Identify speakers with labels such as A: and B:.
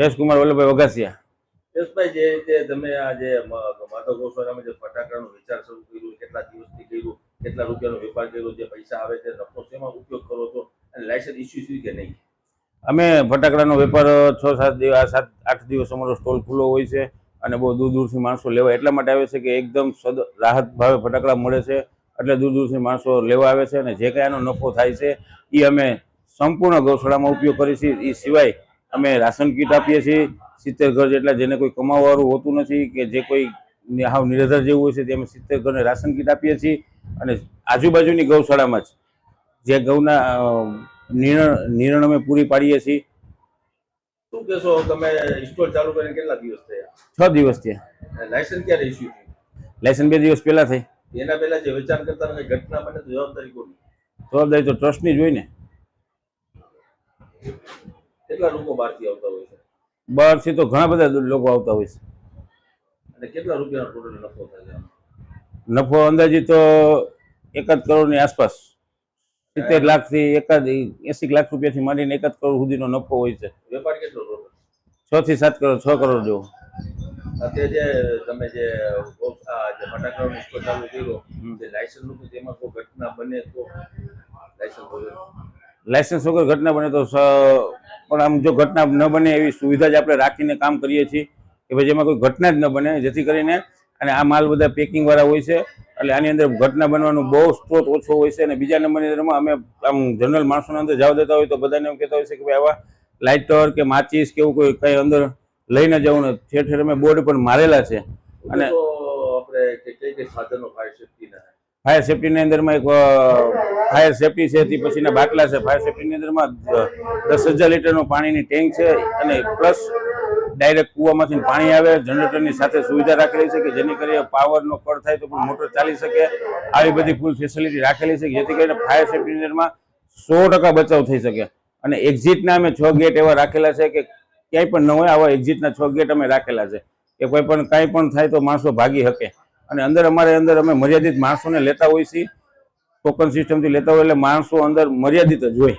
A: જયેશકુમાર વલ્લભભાઈ વઘાસિયા.
B: યશભાઈ જે રીતે તમે આ જે માધવ ગોસ્વામી જે ફટાકડાનો વિચાર શરૂ કર્યું કેટલા દિવસથી કર્યું કેટલા રૂપિયાનો વેપાર કર્યો જે પૈસા આવે છે નફો શેમાં ઉપયોગ કરો છો અને લાયસન્સ ઇસ્યુ થયું કે નહીં?
A: અમે ફટાકડાનો વેપાર છ સાત દિવસ સાત આઠ દિવસ અમારો સ્ટોલ ખુલ્લો હોય છે અને બહુ દૂર દૂરથી માણસો લેવા એટલા માટે આવે છે કે એકદમ સદ રાહત ભાવે ફટાકડા મળે છે એટલે દૂર દૂરથી માણસો લેવા આવે છે અને જે કાંઈ આનો નફો થાય છે એ અમે સંપૂર્ણ ગૌશાળામાં ઉપયોગ કરીએ છીએ એ સિવાય અમે રાશન કીટ આપીએ છીએ સિત્તેર ઘર જેટલા જેને કોઈ કમાવાવાળું હોતું નથી કે જે કોઈ હાવ નિરાધાર જેવું હોય છે તે અમે સિત્તેર ઘરને રાશન કીટ આપીએ છીએ. અને આજુબાજુની ગૌશાળામાં જ જે ગૌના નિર્ણ નિર્ણ અમે પૂરી પાડીએ છીએ.
B: શું કહેશો તમે સ્ટોર ચાલુ કરીને કેટલા દિવસ થયા?
A: છ દિવસ થયા.
B: લાયસન્સ ક્યારે ઇસ્યુ
A: લાયસન્સ બે દિવસ પહેલા થઈ.
B: એના પહેલા જે વેચાણ કરતા ઘટના બને તો જવાબદારી કોની?
A: જવાબદારી તો ટ્રસ્ટની જ હોય ને.
B: કેટલા લોકો બહારથી આવતા હોય છે?
A: બહારથી તો ઘણા બધા લોકો આવતા હોય છે.
B: અને કેટલા રૂપિયાનો ટોટલ નફો થાય છે
A: નફો અંદાજિત તો એકાદ કરોડની આસપાસ. સિત્તેર લાખથી એકાદ એસી લાખ રૂપિયાથી માંડીને એકાદ કરોડ સુધીનો નફો હોય છે.
B: વેપાર કેટલો
A: છ થી સાત કરોડ છ કરોડ જેવો.
B: અત્યારે જે તમે જે જે ફટાકડાનો ચાલુ કર્યો તેમાં કોઈ ઘટના બને તો લાયસન્સ વગર?
A: લાયસન્સ વગર ઘટના બને તો પણ આમ જો ઘટના ન બને એવી સુવિધા જ આપણે રાખીને કામ કરીએ છીએ કે ભાઈ જેમાં કોઈ ઘટના જ ન બને, જેથી કરીને અને આ માલ બધા પેકિંગ વાળા હોય છે એટલે આની અંદર ઘટના બનવાનું બહુ સ્ત્રોત ઓછો હોય છે અને બીજા નંબરની અંદરમાં અમે આમ જનરલ માણસોના અંદર જવા દેતા હોય તો બધાને એમ કહેતા હોય છે કે ભાઈ આવા લાઇટર કે માચીસ કે એવું કોઈ કંઈ અંદર લઈને જવું ને ઠેર ઠેર અમે બોર્ડ પણ મારેલા છે. અને
B: આપણે કઈ કઈ સાધનો ફાયર સેફ્ટી ના
A: ફાયર સેફ્ટીની અંદરમાં એક ફાયર સેફ્ટી છે તે પછીના બાટલા છે. ફાયર સેફટીની અંદરમાં દસ હજાર લીટરનું પાણીની ટેન્ક છે અને પ્લસ ડાયરેક્ટ કૂવામાંથી પાણી આવે, જનરેટરની સાથે સુવિધા રાખેલી છે કે જેની કરીને પાવરનો કટ થાય તો પણ મોટર ચાલી શકે. આવી બધી ફૂલ ફેસિલિટી રાખેલી છે જેથી કરીને ફાયર સેફટીની અંદરમાં સો ટકા બચાવ થઈ શકે. અને એક્ઝિટના અમે છ ગેટ એવા રાખેલા છે કે ક્યાંય પણ ન હોય, આવા એક્ઝિટના છ ગેટ અમે રાખેલા છે. કે કોઈ પણ, કાંઈ પણ થાય તો માણસો ભાગી શકે. અને અંદર અમારે અંદર અમે મર્યાદિત માણસોને લેતા હોઈએ છીએ. ટોકન સિસ્ટમથી લેતા હોય એટલે માણસો અંદર મર્યાદિત જ હોય.